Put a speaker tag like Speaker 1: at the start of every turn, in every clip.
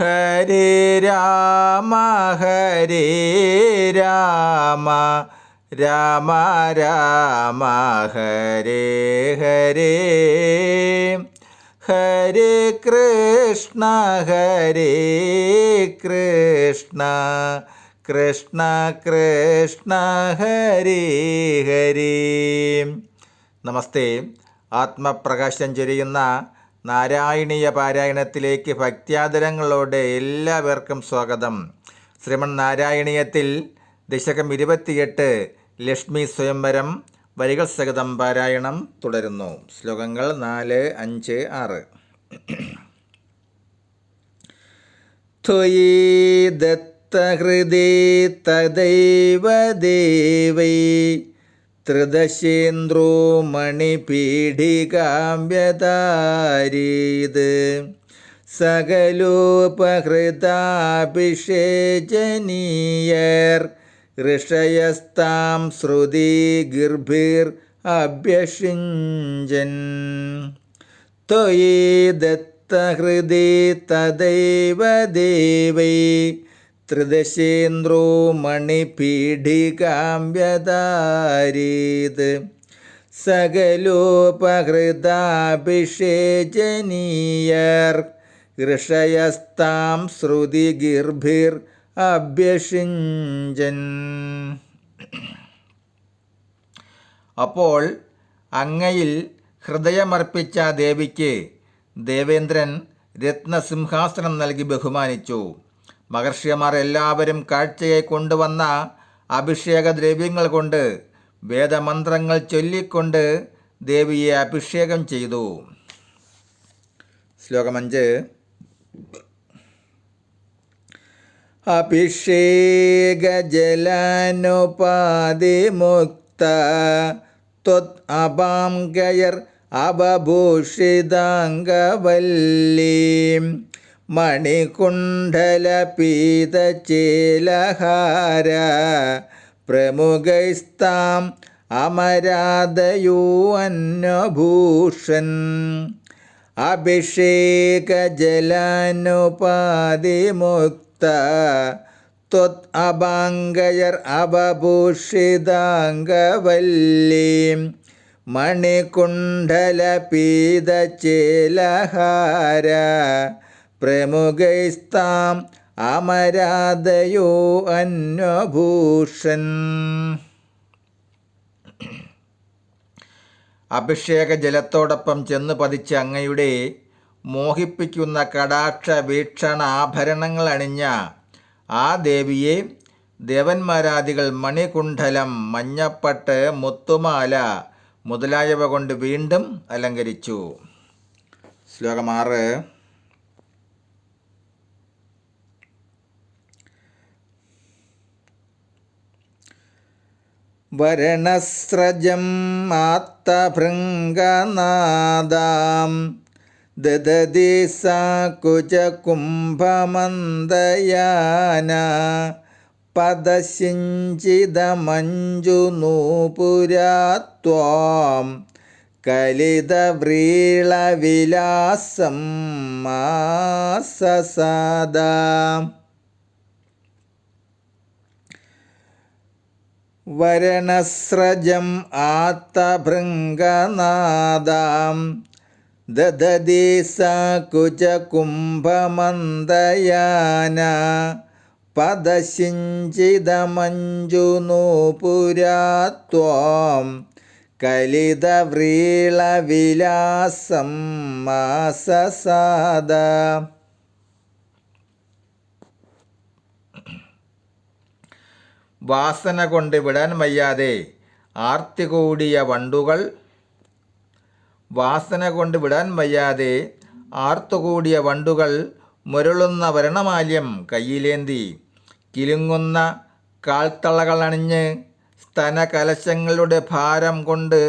Speaker 1: ഹരേ രാമ ഹരേ രാമ രാമ രാമ ഹരേ ഹരേ. ഹരേ കൃഷ്ണ ഹരേ കൃഷ്ണ കൃഷ്ണ കൃഷ്ണ ഹരേ ഹരേ. നമസ്തേ. ആത്മപ്രകാശം ചൊരിയുന്ന നാരായണീയ പാരായണത്തിലേക്ക് ഭക്ത്യാദരങ്ങളോടെ എല്ലാവർക്കും സ്വാഗതം. ശ്രീമൺ നാരായണീയത്തിൽ ദശകം ഇരുപത്തിയെട്ട് ലക്ഷ്മി സ്വയംവരം വരികൾ സഹിതം പാരായണം തുടരുന്നു. ശ്ലോകങ്ങൾ നാല് അഞ്ച് ആറ്. ത്വയി ദത്തഹൃദേ തദൈവ ദേവൈ ത്രിദശേന്ദ്രോ മണിപീഠികാമ്യതാരീത്. സകലോപഹൃതാഭിഷേചനീയർ. ഋഷയസ്താം ശ്രുതി ഗിർഭിർ അഭ്യഷിഞ്ചൻ. ത്വയി ദത്തഹൃദി തദൈവ ദേവൈ ത്രിദശേന്ദ്രോ മണിപീഠികാമ്യതാരീത് സകലോപഹൃതാഭിഷേചനീയർ ഋഷയസ്താം ശ്രുതി ഗിർഭിർ അഭ്യഷിഞ്ചൻ. അപ്പോൾ അങ്ങയിൽ ഹൃദയമർപ്പിച്ച ദേവിക്ക് ദേവേന്ദ്രൻ രത്നസിംഹാസനം നൽകി ബഹുമാനിച്ചു. മഹർഷിയമാർ എല്ലാവരും കാഴ്ചയെ കൊണ്ടുവന്ന അഭിഷേക ദ്രവ്യങ്ങൾ കൊണ്ട് വേദമന്ത്രങ്ങൾ ചൊല്ലിക്കൊണ്ട് ദേവിയെ അഭിഷേകം ചെയ്തു. ശ്ലോകമഞ്ച് അഭിഷേകജലാനുപാതിമുക്ത ത്വത് അപാംഗയർ അവഭൂഷിതാംഗവല്ലീം. മണികുണ്ഡലപീതചേലഹാര പ്രമുഖൈസ്താം അമരാതയോ അന്നഭൂഷൻ അഭിഷേകജലാനുപാതിമുക്ത ത്വത് അഭാംഗയർ അവഭൂഷിതാംഗവല്ലീം. മണികുണ്ഡലപീതചേലഹാര പ്രമുഖൈസ്താം അമരാതയോ അന്വഭൂഷൻ അഭിഷേക ജലത്തോടൊപ്പം ചെന്ന് പതിച്ച അങ്ങയുടെ മോഹിപ്പിക്കുന്ന കടാക്ഷ വീക്ഷണ ആഭരണങ്ങൾ അണിഞ്ഞ ആ ദേവിയെ ദേവന്മാരാദികൾ മണികുണ്ഠലം മഞ്ഞപ്പട്ട് മുത്തുമാല മുതലായവ കൊണ്ട് വീണ്ടും അലങ്കരിച്ചു. ശ്ലോകം ആറ്. വരണസ്രജം മാത്തഭൃംഗനാദാം. ദദതി സാ പദസിഞ്ചിതമഞ്ജുനൂപുരാത്വാം കലിതവ്രീളവിലാസം മാസസാദാം. വരണസ്രജം ആത്തഭൃംഗനാദാം. ദദതി സകുചകുംഭമന്ദയാന കുചകുംഭമന്ദയാന പദശിഞ്ചിതമഞ്ജുനൂപുരാത്വാം. കലിതവ്രീളവിലാസം മാസസാദ. വാസന കൊണ്ട് വിടാൻ വയ്യാതെ ആർത്തി കൂടിയ വണ്ടുകൾ വാസന കൊണ്ട് വിടാൻ വയ്യാതെ ആർത്തുകൂടിയ വണ്ടുകൾ മുരളുന്ന വരണമാല്യം കയ്യിലേന്തി. കിലുങ്ങുന്ന കാൽത്തളകൾ കാൽത്തളകളണിഞ്ഞ് സ്തനകലശങ്ങളുടെ ഭാരം കൊണ്ട്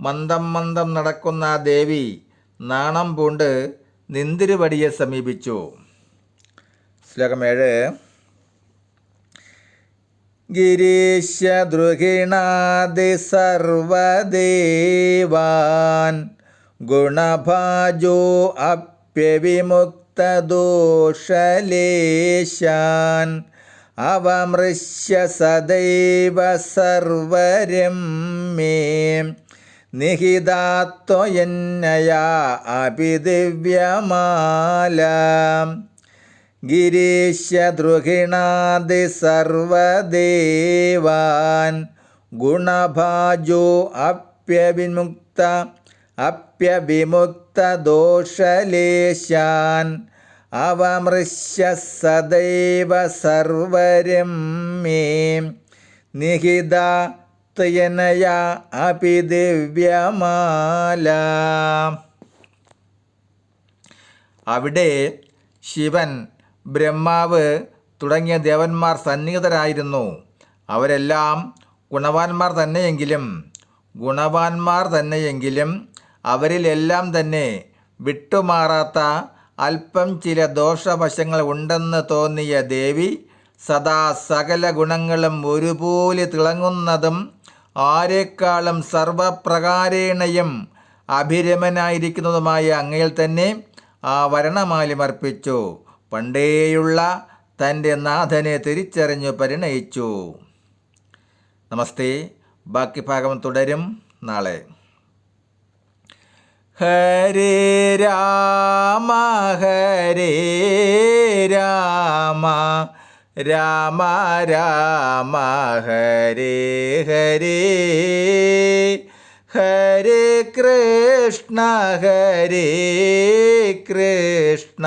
Speaker 1: മന്ദം മന്ദം നടക്കുന്ന ദേവി നാണം പൂണ്ട് നിന്തിരുവടിയെ സമീപിച്ചു. ശ്ലോകം ഏഴ്. ഗിരീശദ്രുഹിണാദി സർവദേവാൻ. ഗുണഭാജോ അപ്യവിമുക്തദോഷലേശാൻ. അവമൃശ്യ സദൈവ സർവരം മേ. നിഹിതാത്വയന്നയാ അഭിദിവ്യമാല. ഗിരീശദ്രുഹിണാദി സർവദേവാൻ ഗുണഭാജോ അപ്യവിമുക്ത അപ്യവിമുക്തദോഷലേശാൻ അവമൃശ്യ സദൈവ സർവരം മേ നിഹിത ത്വയനയ അപി ദിവ്യമാല അവിടെ ശിവൻ ബ്രഹ്മാവ് തുടങ്ങിയ ദേവന്മാർ സന്നിഹിതരായിരുന്നു. അവരെല്ലാം ഗുണവാന്മാർ തന്നെയെങ്കിലും ഗുണവാന്മാർ തന്നെയെങ്കിലും അവരിലെല്ലാം തന്നെ വിട്ടുമാറാത്ത അല്പം ചില ദോഷവശങ്ങൾ ഉണ്ടെന്ന് തോന്നിയ ദേവി സദാ സകല ഗുണങ്ങളും ഒരുപോലെ തിളങ്ങുന്നതും ആരെക്കാളും സർവപ്രകാരേണയും അഭിരമനായിരിക്കുന്നതുമായ അങ്ങയിൽ തന്നെ ആ വരണമാലിമർപ്പിച്ചു പണ്ടേയുള്ള തന്റെ നാഥനെ തിരിച്ചറിഞ്ഞു പരിണയിച്ചു. നമസ്തേ. ബാക്കി ഭാഗം തുടരും നാളെ. ഹരേ രാമ ഹരേ രാമ രാമ രാമ ഹരേ ഹരേ ഹരേ കൃഷ്ണ ഹരേ കൃഷ്ണ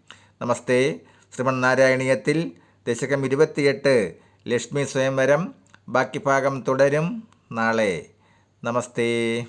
Speaker 1: നമസ്തേ. ശ്രീമന്നാരായണീയത്തിൽ ദശകം ഇരുപത്തിയെട്ട് ലക്ഷ്മി സ്വയംവരം ബാക്കി ഭാഗം തുടരും നാളെ. നമസ്തേ.